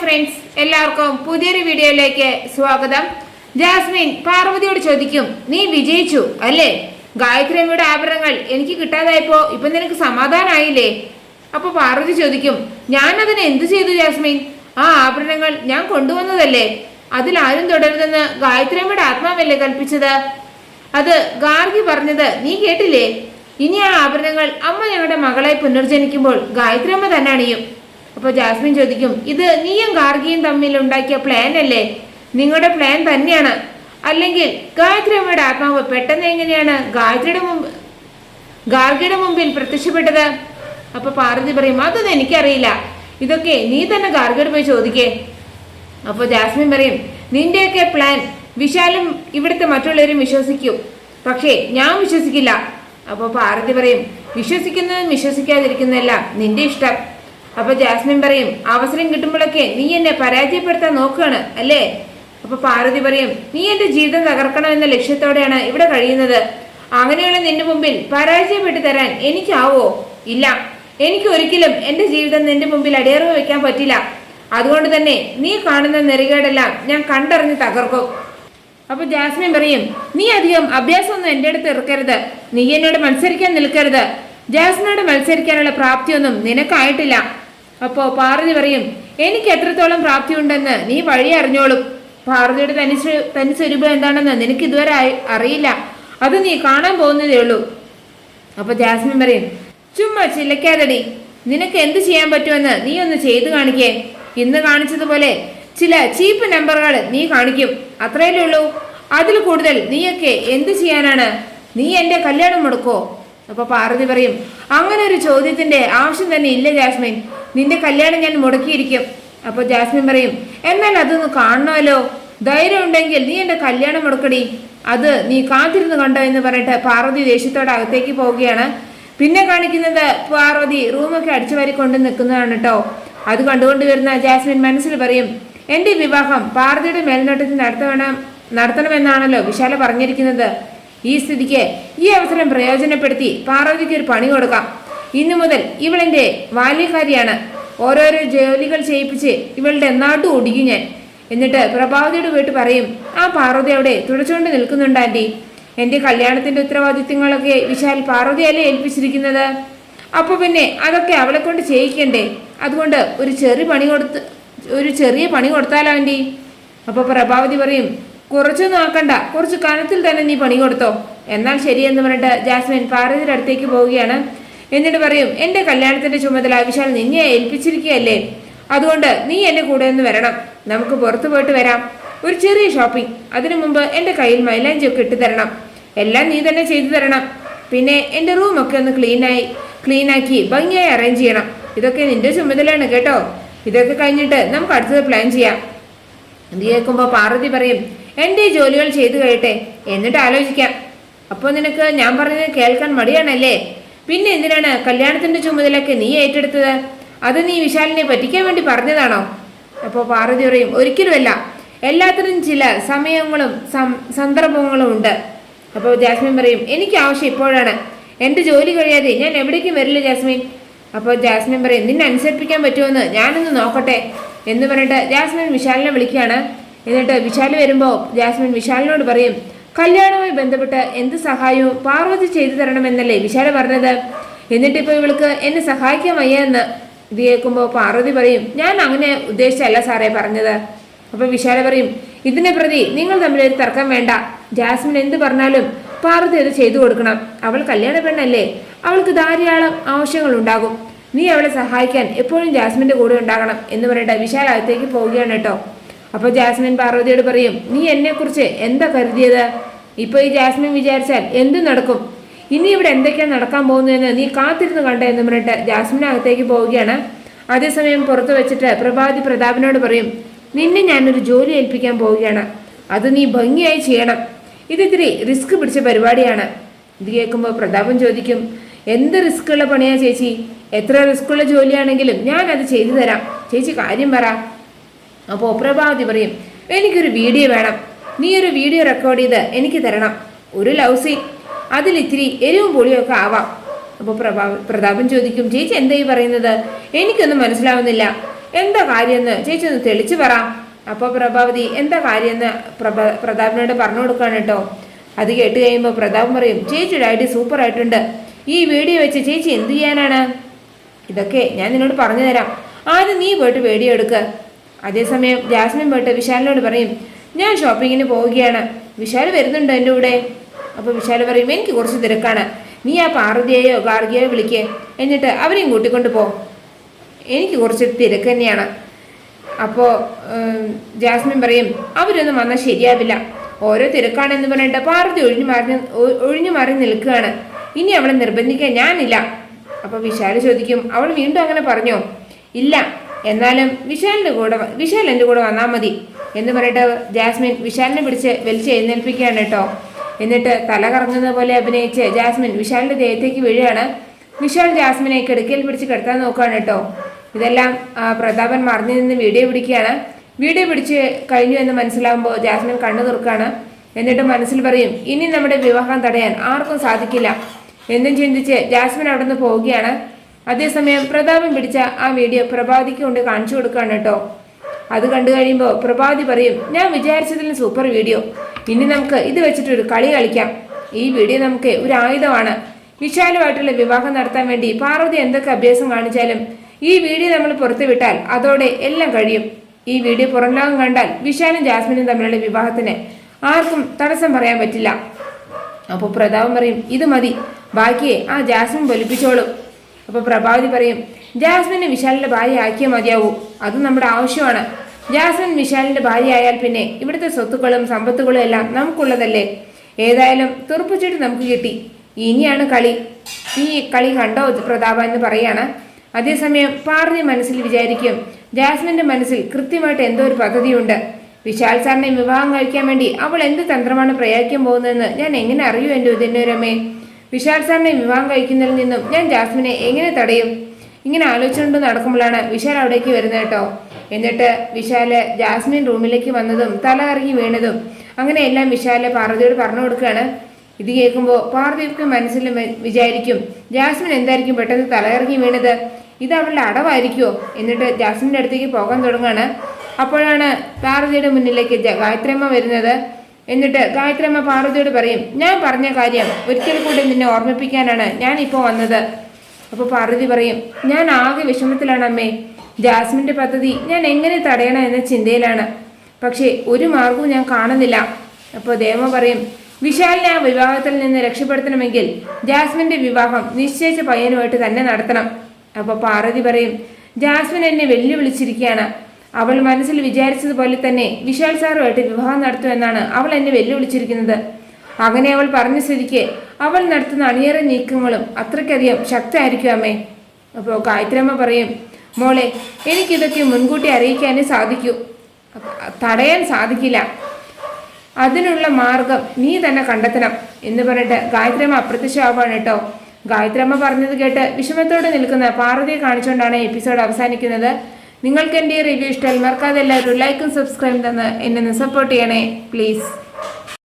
Friends എല്ലാവർക്കും പുതിയൊരു വീഡിയോയിലേക്ക് സ്വാഗതം. ജാസ്മിൻ പാർവതിയോട് ചോദിക്കും നീ വിജയിച്ചു അല്ലേ? ഗായത്രി അമ്മയുടെ ആഭരണങ്ങൾ എനിക്ക് കിട്ടാതായപ്പോ ഇപ്പൊ നിനക്ക് സമാധാനായില്ലേ? അപ്പൊ പാർവതി ചോദിക്കും ഞാൻ അതിന് എന്ത് ചെയ്തു ജാസ്മിൻ? ആ ആഭരണങ്ങൾ ഞാൻ കൊണ്ടുവന്നതല്ലേ? അതിൽ ആരും തുടരുതെന്ന് ഗായത്രി അമ്മയുടെ ആത്മാവല്ലേ കൽപ്പിച്ചത്? അത് ഗാർഗി പറഞ്ഞത് നീ കേട്ടില്ലേ? ഇനി ആ ആഭരണങ്ങൾ അമ്മ ഞങ്ങളുടെ മകളെ പുനർജനിക്കുമ്പോൾ ഗായത്രി അമ്മ തന്നെ അണിയും. അപ്പോൾ ജാസ്മിൻ ചോദിക്കും ഇത് നീയും ഗാർഗിയും തമ്മിൽ ഉണ്ടാക്കിയ പ്ലാൻ അല്ലേ? നിങ്ങളുടെ പ്ലാൻ തന്നെയാണ്. അല്ലെങ്കിൽ ഗായത്രി അമ്മയുടെ ആത്മാവ് പെട്ടെന്ന് എങ്ങനെയാണ്? ഗായത്രിയുടെ മുമ്പ് ഗാർഗിയുടെ മുമ്പിൽ പ്രത്യക്ഷപ്പെട്ടത്? അപ്പൊ പാർവതി പറയും അതൊന്നും എനിക്കറിയില്ല. ഇതൊക്കെ നീ തന്നെ ഗാർഗിയോട് പോയി ചോദിക്കേ. അപ്പോൾ ജാസ്മിൻ പറയും നിന്റെയൊക്കെ പ്ലാൻ വിശാലും ഇവിടുത്തെ മറ്റുള്ളവരും വിശ്വസിക്കും. പക്ഷേ ഞാൻ വിശ്വസിക്കില്ല. അപ്പോൾ പാർവതി പറയും വിശ്വസിക്കുന്നതും വിശ്വസിക്കാതിരിക്കുന്നതല്ല നിന്റെ ഇഷ്ടം. അപ്പൊ ജാസ്മിൻ പറയും അവസരം കിട്ടുമ്പോഴൊക്കെ നീ എന്നെ പരാജയപ്പെടുത്താൻ നോക്കുകയാണ് അല്ലേ? അപ്പൊ പാർവതി പറയും നീ എന്റെ ജീവിതം തകർക്കണമെന്ന ലക്ഷ്യത്തോടെയാണ് ഇവിടെ കഴിയുന്നത്. അങ്ങനെയുള്ള നിന്റെ മുമ്പിൽ പരാജയപ്പെട്ടു തരാൻ എനിക്കാവോ? ഇല്ല. എനിക്ക് ഒരിക്കലും എന്റെ ജീവിതം നിന്റെ മുമ്പിൽ അടിയറവ് വെക്കാൻ പറ്റില്ല. അതുകൊണ്ട് തന്നെ നീ കാണുന്ന നെറികേടെല്ലാം ഞാൻ കണ്ടറിഞ്ഞ് തകർക്കും. അപ്പൊ ജാസ്മിൻ പറയും നീ അധികം അഭ്യാസമൊന്നും എന്റെ അടുത്ത് ഇറക്കരുത്. നീ എന്നോട് മത്സരിക്കാൻ നിൽക്കരുത്. ജാസ്മിനോട് മത്സരിക്കാനുള്ള പ്രാപ്തിയൊന്നും നിനക്കായിട്ടില്ല. അപ്പോ പാർവതി പറയും എനിക്ക് എത്രത്തോളം പ്രാപ്തി ഉണ്ടെന്ന് നീ വഴി അറിഞ്ഞോളും. പാർവതിയുടെ തനി തനി സ്വരൂപം എന്താണെന്ന് നിനക്ക് ഇതുവരെ അറിയില്ല. അത് നീ കാണാൻ പോകുന്നതേ ഉള്ളൂ. അപ്പൊ ജാസ്മിൻ പറയും ചുമ്മാ ചിലക്കാതടി. നിനക്ക് എന്ത് ചെയ്യാൻ പറ്റുമെന്ന് നീ ഒന്ന് ചെയ്തു കാണിക്കേ. ഇന്ന് കാണിച്ചതുപോലെ ചില ചീപ്പ് നമ്പറുകൾ നീ കാണിക്കും. അത്രയല്ലേ ഉള്ളൂ. അതിൽ കൂടുതൽ നീയൊക്കെ എന്ത് ചെയ്യാനാണ്? നീ എന്റെ കല്യാണം മുടക്കോ അപ്പൊ പാർവതി പറയും അങ്ങനെ ഒരു ചോദ്യത്തിന്റെ ആവശ്യം തന്നെ ഇല്ല ജാസ്മിൻ. നിന്റെ കല്യാണം ഞാൻ മുടക്കിയിരിക്കും. അപ്പോൾ ജാസ്മിൻ പറയും എന്നാൽ അതൊന്ന് കാണണമല്ലോ. ധൈര്യം ഉണ്ടെങ്കിൽ നീ എന്റെ കല്യാണം മുടക്കടി. അത് നീ കാത്തിരുന്ന് കണ്ടോ എന്ന് പറഞ്ഞിട്ട് പാർവതി ദേഷ്യത്തോടെ അകത്തേക്ക് പോവുകയാണ്. പിന്നെ കാണിക്കുന്നത് പാർവതി റൂമൊക്കെ അടിച്ചു വാരിക്കൊണ്ട് നിൽക്കുന്നതാണ് കേട്ടോ അത് കണ്ടുകൊണ്ട് വരുന്ന ജാസ്മിൻ മനസ്സിൽ പറയും എന്റെ വിവാഹം പാർവതിയുടെ മേൽനോട്ടത്തിൽ നടത്തണം നടത്തണമെന്നാണല്ലോ വിശാല പറഞ്ഞിരിക്കുന്നത്. ഈ സ്ഥിതിക്ക് ഈ അവസരം പ്രയോജനപ്പെടുത്തി പാർവതിക്ക് ഒരു പണി കൊടുക്കാം. ഇന്നു മുതൽ ഇവളെന്റെ ബാല്യക്കാരിയാണ്. ഓരോരോ ജോലികൾ ചെയ്യിപ്പിച്ച് ഇവളുടെ നാട്ടു ഓടിക്കും ഞാൻ. എന്നിട്ട് പ്രഭാവതിയുടെ വീട്ട് പറയും ആ പാർവതി അവിടെ തുടച്ചുകൊണ്ട് നിൽക്കുന്നുണ്ട് ആന്റി എന്റെ കല്യാണത്തിന്റെ ഉത്തരവാദിത്തങ്ങളൊക്കെ വിശാൽ പാർവതിയല്ലേ ഏൽപ്പിച്ചിരിക്കുന്നത്? അപ്പോൾ പിന്നെ അതൊക്കെ അവളെ കൊണ്ട് ചെയ്യിക്കണ്ടേ? അതുകൊണ്ട് ഒരു ചെറിയ പണി കൊടുത്ത് ഒരു ചെറിയ പണി കൊടുത്താലോ ആന്റി അപ്പോൾ പ്രഭാവതി പറയും കുറച്ചു നോക്കണ്ട. കുറച്ച് കനത്തിൽ തന്നെ നീ പണി കൊടുത്തോ. എന്നാൽ ശരിയെന്ന് പറഞ്ഞിട്ട് ജാസ്മിൻ പാർവതിയുടെ അടുത്തേക്ക് പോവുകയാണ്. എന്നിട്ട് പറയും എന്റെ കല്യാണത്തിന്റെ ചുമതല വിശാൽ നിന്നെ ഏൽപ്പിച്ചിരിക്കുകയല്ലേ. അതുകൊണ്ട് നീ എന്റെ കൂടെ ഒന്ന് വരണം. നമുക്ക് പുറത്തു പോയിട്ട് വരാം. ഒരു ചെറിയ ഷോപ്പിംഗ് അതിനു മുമ്പ് എന്റെ കയ്യിൽ മൈലാഞ്ചി ഒക്കെ ഇട്ട് തരണം. എല്ലാം നീ തന്നെ ചെയ്തു തരണം. പിന്നെ എന്റെ റൂമൊക്കെ ഒന്ന് ക്ലീനായി ക്ലീനാക്കി ഭംഗിയായി അറേഞ്ച് ചെയ്യണം. ഇതൊക്കെ നിന്റെ ചുമതലയാണ് കേട്ടോ. ഇതൊക്കെ കഴിഞ്ഞിട്ട് നമുക്ക് അടുത്തത് പ്ലാൻ ചെയ്യാം. ഇത് കേൾക്കുമ്പോൾ പാർവതി പറയും എന്റെ ജോലികൾ ചെയ്തു കഴിയട്ടെ. എന്നിട്ട് ആലോചിക്കാം. അപ്പോൾ നിനക്ക് ഞാൻ പറഞ്ഞത് കേൾക്കാൻ മടിയാണല്ലേ? പിന്നെ എന്തിനാണ് കല്യാണത്തിന്റെ ചുമതലയൊക്കെ നീ ഏറ്റെടുത്തത്? അത് നീ വിശാലിനെ പറ്റിക്കാൻ വേണ്ടി പറഞ്ഞതാണോ? അപ്പോൾ പാർവതി പറയും ഒരിക്കലുമല്ല. എല്ലാത്തിനും ചില സമയങ്ങളും സന്ദർഭങ്ങളും ഉണ്ട്. അപ്പോൾ ജാസ്മിൻ പറയും എനിക്ക് ആവശ്യം ഇപ്പോഴാണ്. എന്റെ ജോലി കഴിയാതെ ഞാൻ എവിടേക്കും വരില്ല ജാസ്മിൻ. അപ്പോൾ ജാസ്മിൻ പറയും നിന്നെ അനുസരിപ്പിക്കാൻ പറ്റുമെന്ന് ഞാനൊന്ന് നോക്കട്ടെ. എന്ന് പറഞ്ഞിട്ട് ജാസ്മിൻ വിശാലിനെ വിളിക്കുകയാണ്. എന്നിട്ട് വിശാൽ വരുമ്പോൾ ജാസ്മിൻ വിശാലിനോട് പറയും കല്യാണവുമായി ബന്ധപ്പെട്ട് എന്ത് സഹായവും പാർവതി ചെയ്തു തരണമെന്നല്ലേ വിശാല പറഞ്ഞത്? എന്നിട്ടിപ്പോൾ ഇവൾക്ക് എന്നെ സഹായിക്കാൻ വയ്യ എന്ന് ഇത് കേൾക്കുമ്പോൾ പാർവതി പറയും ഞാൻ അങ്ങനെ ഉദ്ദേശിച്ചല്ല സാറേ പറഞ്ഞത്. അപ്പൊ വിശാല പറയും ഇതിനെ പ്രതി നിങ്ങൾ തമ്മിൽ ഒരു തർക്കം വേണ്ട. ജാസ്മിൻ എന്ത് പറഞ്ഞാലും പാർവതി അത് ചെയ്തു കൊടുക്കണം. അവൾ കല്യാണ പെണ്ണല്ലേ. അവൾക്ക് ധാരാളം ആവശ്യങ്ങൾ ഉണ്ടാകും നീ അവളെ സഹായിക്കാൻ എപ്പോഴും ജാസ്മിന്റെ കൂടെ ഉണ്ടാകണം. എന്ന് പറഞ്ഞിട്ട് വിശാലത്തേക്ക് പോവുകയാണ് കേട്ടോ. അപ്പൊ ജാസ്മിൻ പാർവതിയോട് പറയും നീ എന്നെക്കുറിച്ച് എന്താ കരുതിയത്? ഇപ്പൊ ഈ ജാസ്മിൻ വിചാരിച്ചാൽ എന്ത് നടക്കും? ഇനി ഇവിടെ എന്തൊക്കെയാ നടക്കാൻ പോകുന്നതെന്ന് നീ കാത്തിരുന്ന് കണ്ട എന്ന് പറഞ്ഞിട്ട് ജാസ്മിൻ അകത്തേക്ക് പോവുകയാണ്. അതേസമയം പുറത്ത് വെച്ചിട്ട് പ്രഭാതി പ്രതാപനോട് പറയും നിന്നെ ഞാനൊരു ജോലി ഏൽപ്പിക്കാൻ പോവുകയാണ്. അത് നീ ഭംഗിയായി ചെയ്യണം. ഇതിത്തിരി റിസ്ക് പിടിച്ച പരിപാടിയാണ്. ഇത് കേൾക്കുമ്പോൾ പ്രതാപൻ ചോദിക്കും എന്ത് റിസ്ക്കുള്ള പണിയാ ചേച്ചി? എത്ര റിസ്ക്കുള്ള ജോലിയാണെങ്കിലും ഞാൻ അത് ചെയ്തു തരാം. ചേച്ചി കാര്യം പറ. അപ്പോൾ പ്രഭാവതി പറയും എനിക്കൊരു വീഡിയോ വേണം. നീ ഒരു വീഡിയോ റെക്കോർഡ് ചെയ്ത് എനിക്ക് തരണം. ഒരു ലവ് സീൻ അതിലിത്തിരി എരിവും പൊളിയും ഒക്കെ ആവാം. അപ്പോൾ പ്രഭാ പ്രതാപൻ ചോദിക്കും ചേച്ചി എന്താ ഈ പറയുന്നത്? എനിക്കൊന്നും മനസ്സിലാവുന്നില്ല. എന്താ കാര്യമെന്ന് ചേച്ചി ഒന്ന് തെളിച്ചു പറ. അപ്പോൾ പ്രഭാവതി എന്താ കാര്യമെന്ന് പ്രഭ പ്രതാപനോട് പറഞ്ഞു കൊടുക്കാണ് കേട്ടോ അത് കേട്ട് കഴിയുമ്പോൾ പ്രതാപം പറയും ചേച്ചിയുടെ ഐഡിയ സൂപ്പർ ആയിട്ടുണ്ട്. ഈ വീഡിയോ വെച്ച് ചേച്ചി എന്ത് ചെയ്യാനാണ്? ഇതൊക്കെ ഞാൻ നിന്നോട് പറഞ്ഞു തരാം. ആദ്യം നീ പോയിട്ട് വീഡിയോ എടുക്ക്. അതേസമയം ജാസ്മിൻ പോയിട്ട് വിശാലിനോട് പറയും ഞാൻ ഷോപ്പിങ്ങിന് പോവുകയാണ്. വിശാൽ വരുന്നുണ്ടോ എന്റെ കൂടെ? അപ്പോൾ വിശാൽ പറയും എനിക്ക് കുറച്ച് തിരക്കാണ്. നീ ആ പാർവതിയെയോ ഗാർഗിയെയോ വിളിക്കേ. എന്നിട്ട് അവരെയും കൂട്ടിക്കൊണ്ട് പോ. എനിക്ക് കുറച്ച് തിരക്ക് തന്നെയാണ്. അപ്പോൾ ജാസ്മിൻ പറയും അവരൊന്നും വന്നാൽ ശരിയാവില്ല. ഓരോ തിരക്കാണെന്ന് പറഞ്ഞിട്ട് പാർവതി ഒഴിഞ്ഞു മാറി ഒഴിഞ്ഞു മാറി നിൽക്കുകയാണ്. ഇനി അവളെ നിർബന്ധിക്കാൻ ഞാനില്ല. അപ്പോൾ വിശാൽ ചോദിക്കും അവൾ വീണ്ടും അങ്ങനെ പറഞ്ഞോ? ഇല്ല. എന്നാലും വിശാലിന്റെ കൂടെ വിശാൽ എന്റെ കൂടെ വന്നാൽ മതി. എന്ന് പറയട്ടെ ജാസ്മിൻ വിശാലിനെ പിടിച്ച് വലിച്ച് എഴുന്നേൽപ്പിക്കുകയാണ് കേട്ടോ. എന്നിട്ട് തല കറങ്ങുന്ന പോലെ അഭിനയിച്ച് ജാസ്മിൻ വിശാലിന്റെ ദേഹത്തേക്ക് വീഴുകയാണ്. വിശാൽ ജാസ്മിനെ കിടക്കയിൽ പിടിച്ച് കിടത്താൻ നോക്കുകയാണ് കേട്ടോ. ഇതെല്ലാം പ്രതാപൻ മറിഞ്ഞു നിന്ന് വീഡിയോ പിടിക്കുകയാണ്. വീഡിയോ പിടിച്ച് കഴിഞ്ഞു എന്ന് മനസ്സിലാകുമ്പോൾ ജാസ്മിൻ കണ്ണു തുറക്കുകയാണ്. എന്നിട്ട് മനസ്സിൽ പറയും ഇനി നമ്മുടെ വിവാഹം തടയാൻ ആർക്കും സാധിക്കില്ല. എന്നും ചിന്തിച്ച് ജാസ്മിൻ അവിടെ നിന്ന് പോവുകയാണ്. അതേസമയം പ്രതാപം പിടിച്ച ആ വീഡിയോ പ്രഭാതിക്ക് കൊണ്ട് കാണിച്ചു കൊടുക്കുകയാണ് കേട്ടോ. അത് കണ്ടു കഴിയുമ്പോൾ പ്രഭാതി പറയും ഞാൻ വിചാരിച്ചതിൽ സൂപ്പർ വീഡിയോ ഇനി നമുക്ക് ഇത് വെച്ചിട്ടൊരു കളി കളിക്കാം. ഈ വീഡിയോ നമുക്ക് ഒരു ആയുധമാണ്. വിശാലമായിട്ടുള്ള വിവാഹം നടത്താൻ വേണ്ടി പാർവതി എന്തൊക്കെ അഭ്യാസം കാണിച്ചാലും ഈ വീഡിയോ നമ്മൾ പുറത്തുവിട്ടാൽ അതോടെ എല്ലാം കഴിയും. ഈ വീഡിയോ പുറം ലോകം കണ്ടാൽ വിശാലും ജാസ്മിനും തമ്മിലുള്ള വിവാഹത്തിന് ആർക്കും തടസ്സം പറയാൻ പറ്റില്ല. അപ്പോൾ പ്രതാപം പറയും ഇത് മതി. ബാക്കിയെ ആ ജാസ്മിൻ പൊലിപ്പിച്ചോളും. അപ്പോൾ പ്രഭാവതി പറയും ജാസ്മിനെ വിശാലിന്റെ ഭാര്യ ആക്കിയാൽ മതിയാവൂ. അത് നമ്മുടെ ആവശ്യമാണ്. ജാസ്മിൻ വിശാലിന്റെ ഭാര്യ ആയാൽ പിന്നെ ഇവിടുത്തെ സ്വത്തുക്കളും സമ്പത്തുകളും എല്ലാം നമുക്കുള്ളതല്ലേ? ഏതായാലും തുറപ്പിച്ചിട്ട് നമുക്ക് കിട്ടി. ഇനിയാണ് കളി. ഈ കളി കണ്ടോ പ്രതാപ എന്ന് പറയാണ്. അതേസമയം പാർവതി മനസ്സിൽ വിചാരിക്കും ജാസ്മിന്റെ മനസ്സിൽ കൃത്യമായിട്ട് എന്തോ ഒരു പദ്ധതിയുണ്ട്. വിശാൽ സാറിനെ വിവാഹം കഴിക്കാൻ വേണ്ടി അവൾ എന്ത് തന്ത്രമാണ് പ്രയോഗിക്കാൻ പോകുന്നതെന്ന് ഞാൻ എങ്ങനെ അറിയൂ എന്റെ ഉദയനൂരമ്മേ? വിശാൽ സാറിനെ വിവാഹം കഴിക്കുന്നതിൽ നിന്നും ഞാൻ ജാസ്മിനെ എങ്ങനെ തടയും? ഇങ്ങനെ ആലോചിച്ചുകൊണ്ട് നടക്കുമ്പോഴാണ് വിശാൽ അവിടേക്ക് വരുന്നത് കേട്ടോ. എന്നിട്ട് വിശാൽ ജാസ്മിൻ റൂമിലേക്ക് വന്നതും തല കറങ്ങി വീണതും അങ്ങനെ എല്ലാം വിശാൽ പാർവതിയോട് പറഞ്ഞു കൊടുക്കുകയാണ്. ഇത് കേൾക്കുമ്പോൾ പാർവതിക്ക് മനസ്സിൽ വിചാരിക്കും ജാസ്മിൻ എന്തായിരിക്കും പെട്ടെന്ന് തലകറങ്ങി വീണത്? ഇത് അവളുടെ അടവായിരിക്കുമോ എന്നിട്ട് ജാസ്മിന്റെ അടുത്തേക്ക് പോകാൻ തുടങ്ങുകയാണ്. അപ്പോഴാണ് പാർവതിയുടെ മുന്നിലേക്ക് ഗായത്രിയമ്മ വരുന്നത്. എന്നിട്ട് ഗായത്രിയമ്മ പാർവതിയോട് പറയും ഞാൻ പറഞ്ഞ കാര്യം ഒരിക്കൽ കൂടി നിന്നെ ഓർമ്മിപ്പിക്കാനാണ് ഞാൻ ഇപ്പോൾ വന്നത്. അപ്പോൾ പാർവതി പറയും ഞാൻ ആകെ വിഷമത്തിലാണ് അമ്മേ. ജാസ്മിന്റെ പദ്ധതി ഞാൻ എങ്ങനെ തടയണം എന്ന ചിന്തയിലാണ്. പക്ഷേ ഒരു മാർഗവും ഞാൻ കാണുന്നില്ല. അപ്പോൾ ദേവ പറയും വിശാലിനെ ആ വിവാഹത്തിൽ നിന്ന് രക്ഷപ്പെടുത്തണമെങ്കിൽ ജാസ്മിന്റെ വിവാഹം നിശ്ചയിച്ച പയ്യനുമായിട്ട് തന്നെ നടത്തണം. അപ്പോൾ പാർവതി പറയും ജാസ്മിൻ എന്നെ വെല്ലുവിളിച്ചിരിക്കുകയാണ്. അവൾ മനസ്സിൽ വിചാരിച്ചതുപോലെ തന്നെ വിശാൽ സാറുമായിട്ട് വിവാഹം നടത്തുമെന്നാണ് അവൾ എന്നെ വെല്ലുവിളിച്ചിരിക്കുന്നത്. അങ്ങനെ അവൾ പറഞ്ഞ സ്ഥിതിക്ക് അവൾ നടത്തുന്ന അണിയറ നീക്കങ്ങളും അത്രയ്ക്കധികം ശക്തമായിരിക്കും അമ്മേ. അപ്പോൾ ഗായത്രിയമ്മ പറയും മോളെ എനിക്കിതൊക്കെ മുൻകൂട്ടി അറിയിക്കാനേ സാധിക്കൂ. തടയാൻ സാധിക്കില്ല. അതിനുള്ള മാർഗം നീ തന്നെ കണ്ടെത്തണം. എന്ന് പറഞ്ഞിട്ട് ഗായത്രിയമ്മ അപ്രത്യക്ഷമാവാണ് കേട്ടോ. ഗായത്രിയമ്മ പറഞ്ഞത് കേട്ട് വിഷമത്തോടെ നിൽക്കുന്ന പാർവതിയെ കാണിച്ചുകൊണ്ടാണ് എപ്പിസോഡ് അവസാനിക്കുന്നത്. നിങ്ങൾക്ക് എന്റെ റിവ്യൂ ഇഷ്ടമായി മറക്കാതെ എല്ലാവരും ലൈക്കും സബ്സ്ക്രൈബും തന്ന് എന്നെ സപ്പോർട്ട് ചെയ്യണേ പ്ലീസ്